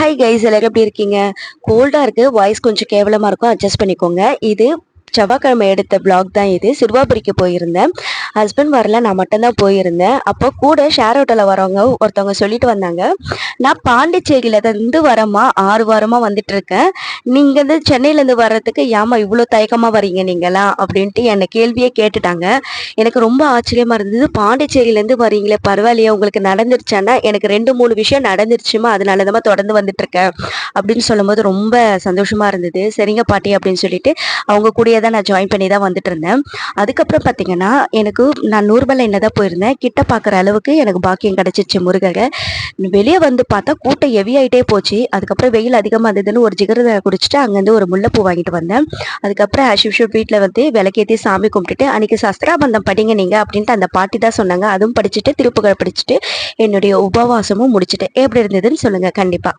Hi guys எல்லாரும் எப்படி இருக்கீங்க? கோல்டா இருக்கு வாய்ஸ் கொஞ்சம் கேவலமா இருக்கும் அட்ஜஸ்ட் பண்ணிக்கோங்க. இது செவ்வாய்க்கிழமை எடுத்த பிளாக் தான் இது. சிறுவாபுரிக்கு போயிருந்தேன். ஹஸ்பண்ட் வரல நான் மட்டும்தான் போயிருந்தேன். அப்போ கூட ஷேர் ஹோட்டலில் வரவங்க ஒருத்தவங்க சொல்லிட்டு வந்தாங்க நான் பாண்டிச்சேரியில இருந்து வரமா ஆறு வாரமா வந்துட்டு இருக்கேன் நீங்க வந்து சென்னையிலேருந்து வர்றதுக்கு ஏமா இவ்வளோ தயக்கமா வரீங்க நீங்களாம் அப்படின்ட்டு என்னை கேள்வியே கேட்டுட்டாங்க. எனக்கு ரொம்ப ஆச்சரியமா இருந்தது. பாண்டிச்சேரியிலேருந்து வரீங்களே பரவாயில்லையா உங்களுக்கு நடந்துருச்சானா எனக்கு ரெண்டு மூணு விஷயம் நடந்துருச்சுமா? அதனால தான் தொடர்ந்து வந்துட்டு இருக்கேன் அப்படின்னு சொல்லும்போது ரொம்ப சந்தோஷமா இருந்தது. சரிங்க பாட்டி அப்படின்னு சொல்லிட்டு அவங்க கூடயே தான் நான் ஜாயின் பண்ணி தான் வந்துட்டு இருந்தேன் அதுக்கப்புறம் பார்த்தீங்கன்னா எனக்கு நான் நூறுபலைனில் தான் போயிருந்தேன் கிட்ட பார்க்குற அளவுக்கு எனக்கு பாக்கியம் கிடச்சிச்சு முருகரை வெளியே வந்து பார்த்தா கூட்டம் ஹெவி ஆகிட்டே போச்சு. அதுக்கப்புறம் வெயில் அதிகமாக இருந்ததுன்னு ஒரு ஜிகரதை குடிச்சிட்டு அங்கேருந்து ஒரு முல்லைப்பூ வாங்கிட்டு வந்தேன். அதுக்கப்புறம் ஆஸ் வீட்டில் வந்து விளக்கேற்றி சாமி கும்பிட்டுட்டு அன்றைக்கி சஸ்திராபந்தம் படிங்க நீங்கள் அப்படின்ட்டு அந்த பாட்டி தான் சொன்னாங்க. அதுவும் படிச்சுட்டு திருப்புகழ் படிச்சுட்டு என்னுடைய உபவாசமும் முடிச்சுட்டு எப்படி இருந்ததுன்னு சொல்லுங்கள் கண்டிப்பாக